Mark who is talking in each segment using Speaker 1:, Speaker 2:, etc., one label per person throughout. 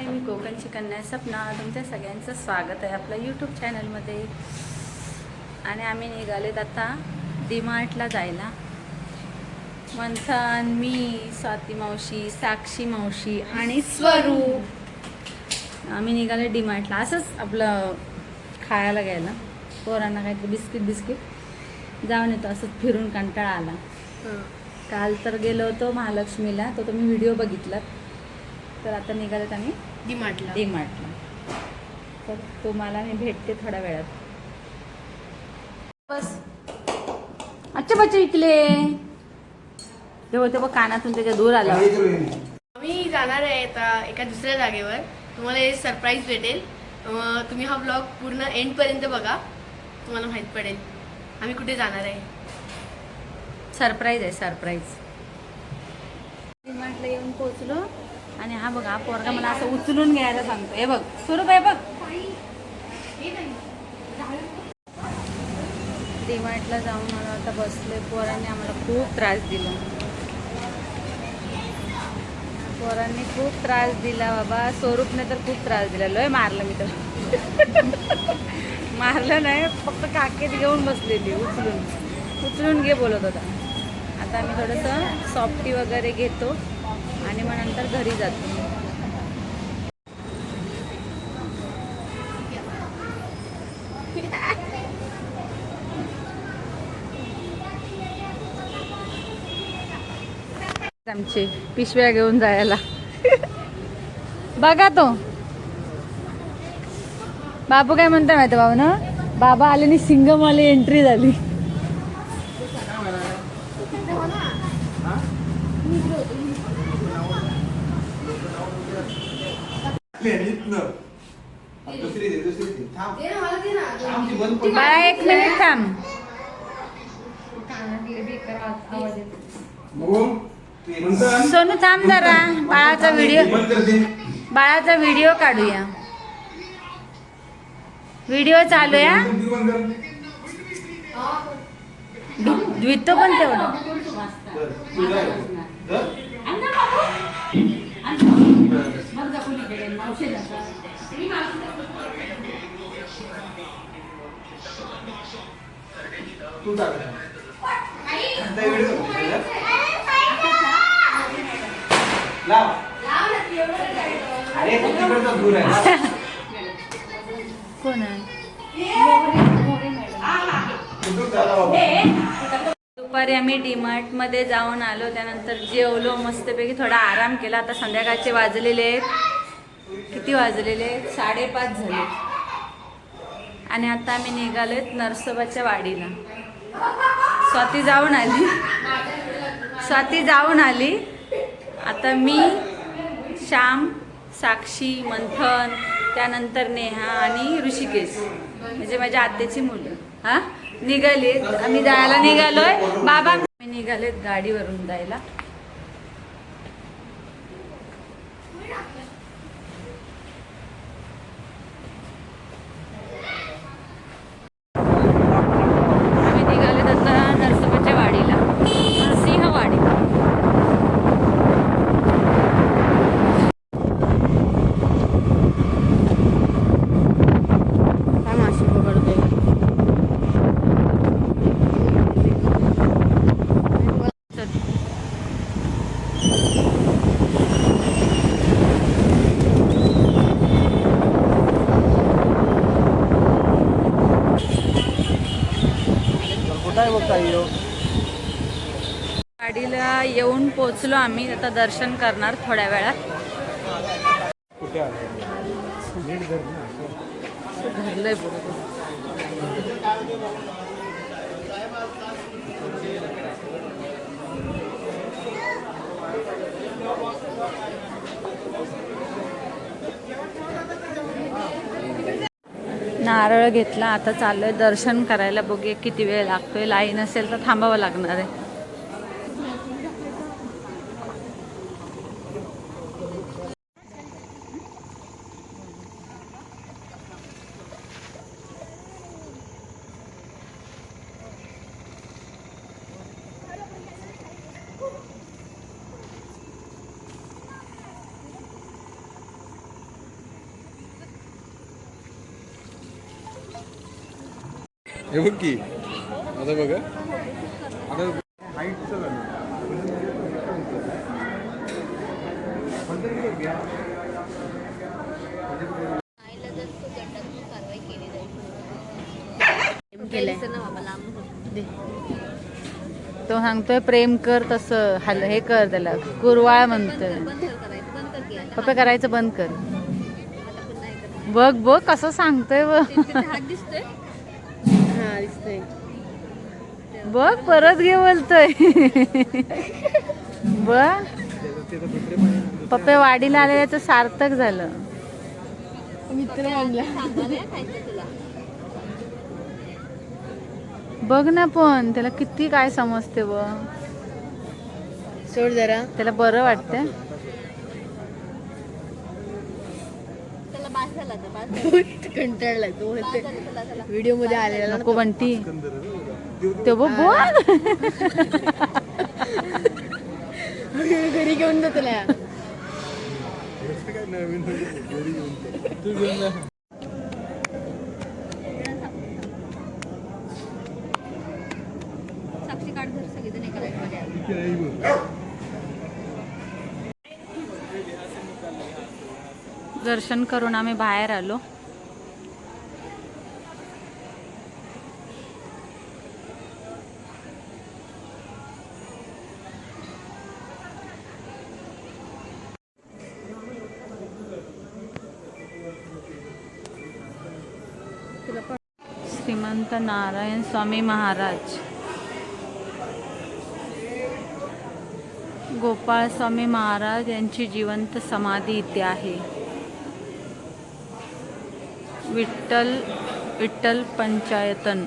Speaker 1: हाय मी कोकणची कन्या सपना तुमच्या सगळ्यांचं स्वागत आहे आपल्या यूट्यूब चॅनलमध्ये आणि आम्ही निघालेत आता डीमार्टला जायला. मंथन मी स्वाती मावशी साक्षी मावशी आणि स्वरूप. आम्ही निघाले डीमार्टला असंच आपलं खायला घ्यायला. पोरांना काहीतरी बिस्किट बिस्किट. जाऊन येतो. असंच फिरून कंटाळा आला. काल तर गेलो होतो महालक्ष्मीला. तो तुम्ही व्हिडिओ बघितलात तर आता निघालेत आम्ही
Speaker 2: डीमार्टला
Speaker 1: डी मार्टला तर तुम्हाला मी भेटते थोड्या वेळात. बस. अच्छा बच्चे इकले तेव्हा कानातून त्याच्या दूर आला.
Speaker 2: आम्ही जाणार आहे आता एका दुसऱ्या जागेवर. तुम्हाला हे सरप्राईज भेटेल. तुम्ही हा ब्लॉग पूर्ण एंडपर्यंत बघा. तुम्हाला माहीत पडेल. आम्ही कुठे जाणार आहे?
Speaker 1: सरप्राईज आहे सरप्राईज डी मार्टला येऊन पोहोचलो. आणि हा बघ हा पोरगा मला असं उचलून घ्यायला सांगतो. हे बघ स्वरूप आहे बघ. डीमार्टला जाऊन मला आता बसले पोरांनी आम्हाला खूप त्रास दिला. पोरांनी खूप त्रास दिला बाबा. स्वरूपने तर खूप त्रास दिला. लय मारलं मी तर. मारलं नाही फक्त काकेत घेऊन बसलेली उचलून. उचलून घे बोलत होता. आता आम्ही थोडंसं सॉफ्टी वगैरे घेतो. आणि मग नंतर घरी जातो. आमचे पिशव्या घेऊन जायला. बघा तो. बाबू काय म्हणता माहिती बाबू ना? बाबा आले आणि सिंगमवाली एंट्री झाली.
Speaker 3: दुसरी दे दुसरी दे थांब थांब ती बंद पडली.
Speaker 1: बाळा एक मिनिट थांब. सोनू थांब जरा बाळाचा व्हिडिओ
Speaker 3: बंद कर दे.
Speaker 1: बाळाचा व्हिडिओ काढूया व्हिडिओ चालू आहे हा.
Speaker 3: ती बंद कर.
Speaker 1: धुतो पण तेवढं.
Speaker 3: तू. तू लाव. अरे तिकडचा दूर आहे
Speaker 1: कोण आहे दुपारी आम्ही डीमार्टमध्ये जाऊन आलो त्यानंतर जेवलो मस्तपैकी थोडा आराम केला आता संध्याकाळचे वाजलेले आहेत किती वाजलेले? साडेपाच झाले. आणि आता आम्ही आहेत नरसोबाच्या वाडीला. स्वाती जाऊन आली. स्वाती जाऊन आली. आता मी श्याम साक्षी मंथन त्यानंतर नेहा आणि ऋषिकेश. म्हणजे माझ्या आत्याची मुलं. हा? निघालीत. आम्ही जायला निघालोय. बाबा आम्ही निघालेत गाडीवरून जायला आम्ही निघालेत आता नरसोबाच्या वाडीला नरसिंहवाडी
Speaker 2: काय माशी पकडतोय
Speaker 1: चल. वाडीला येऊन पोचलो आम्ही. आता दर्शन करणार थोड्या वेळात.
Speaker 3: कुठे
Speaker 1: धरलंय नारळ घेतला आता चाललोय दर्शन करायला. बघूया किती वेळ लागतोय. लाईन असेल तर थांबावं लागणार आहे.
Speaker 3: हे बघ की. आता बघा. आता हाईटचं झालं
Speaker 1: तो सांगतोय प्रेम कर तसं हल हे कर त्याला. कुरवाळ म्हणतोय. पप्पा करायचं बंद कर. बघ बघ कसं सांगतोय बघ. बघ परत घे बोलतोय. बघ. पप्पे वाडीला आलेल्याचं सार्थक झालं.
Speaker 2: मित्र
Speaker 1: बघ ना पण त्याला किती काय समजते बघ.
Speaker 2: सोड जरा.
Speaker 1: त्याला बरं वाटतंय.
Speaker 2: कंटाळला तो व्हिडिओमध्ये आलेला
Speaker 1: नको म्हणती तो बघ
Speaker 2: घरी घेऊन जा तुला
Speaker 3: साक्षी नवीन घरी घेऊन जा. तू जा इथे आहे बघ.
Speaker 1: दर्शन करून आम्ही बाहेर आलो. श्रीमंत नारायण स्वामी महाराज. गोपाळ स्वामी महाराज यांची जिवंत समाधी इथे आहे. विठ्ठल विठ्ठल पंचायतन.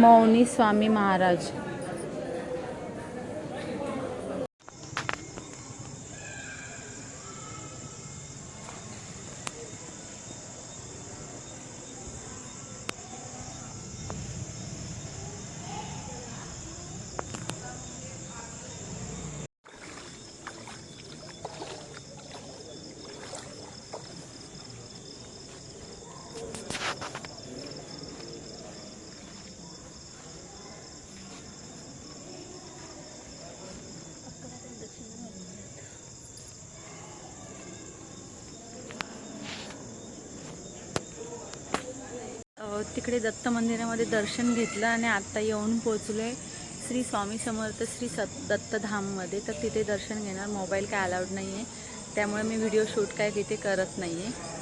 Speaker 1: मौनी स्वामी महाराज. तिकडे दत्त मंदिरामध्ये दर्शन घेतलं आणि आत्ता येऊन पोचलोय श्री स्वामी समर्थ श्री सत दत्तधाममध्ये तर तिथे दर्शन घेणार. मोबाईल काय अलाउड नाही आहे त्यामुळे मी व्हिडिओ शूट काय तिथे करत नाही आहे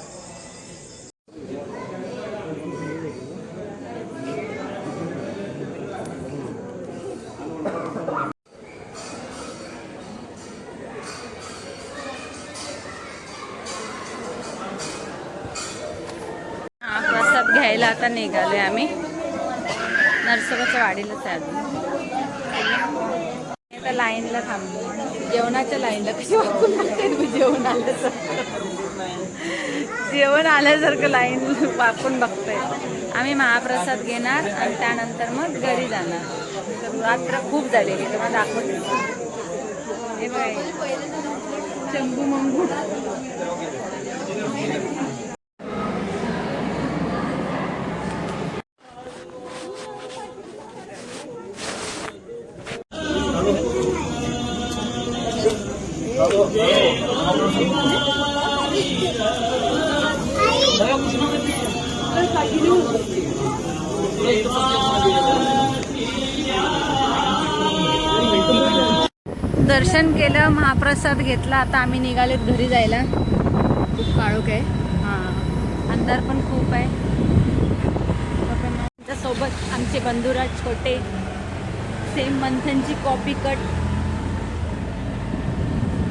Speaker 1: हा वाडीला आता निघालोय आम्ही. नरसोबाच्या वाडीलाच आहे अजून. आता लाईनला थांबलो. जेवणाच्या लाईनला कशी वाकून लागते मी जेवण आल्यासारखं. जेवण आल्यासारखं लाईन वाकून बघतोय. आम्ही महाप्रसाद घेणार आणि त्यानंतर मग घरी जाणार. रात्र खूप झालेली तुम्हाला दाखवते. हे काय शंभू मंगू दर्शन केलं महाप्रसाद घेतला आता आम्ही निघालेत घरी जायला.
Speaker 2: खूप काळोख आहे.
Speaker 1: हां. अंधार पण खूप आहे. सोबत आमचे बंधुराज छोटे सेम मंथनची कॉपी कट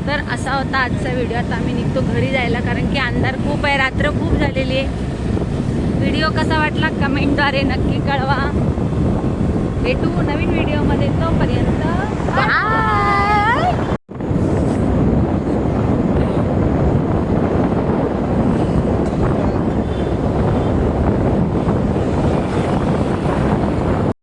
Speaker 1: तर असा होता आजचा व्हिडिओ आता आम्ही निघतो घरी जायला कारण की अंधार खूप आहे रात्र खूप झालेली आहे. व्हिडिओ कसा वाटला? कमेंटद्वारे नक्की कळवा. भेटू नवीन व्हिडिओमध्ये तोपर्यंत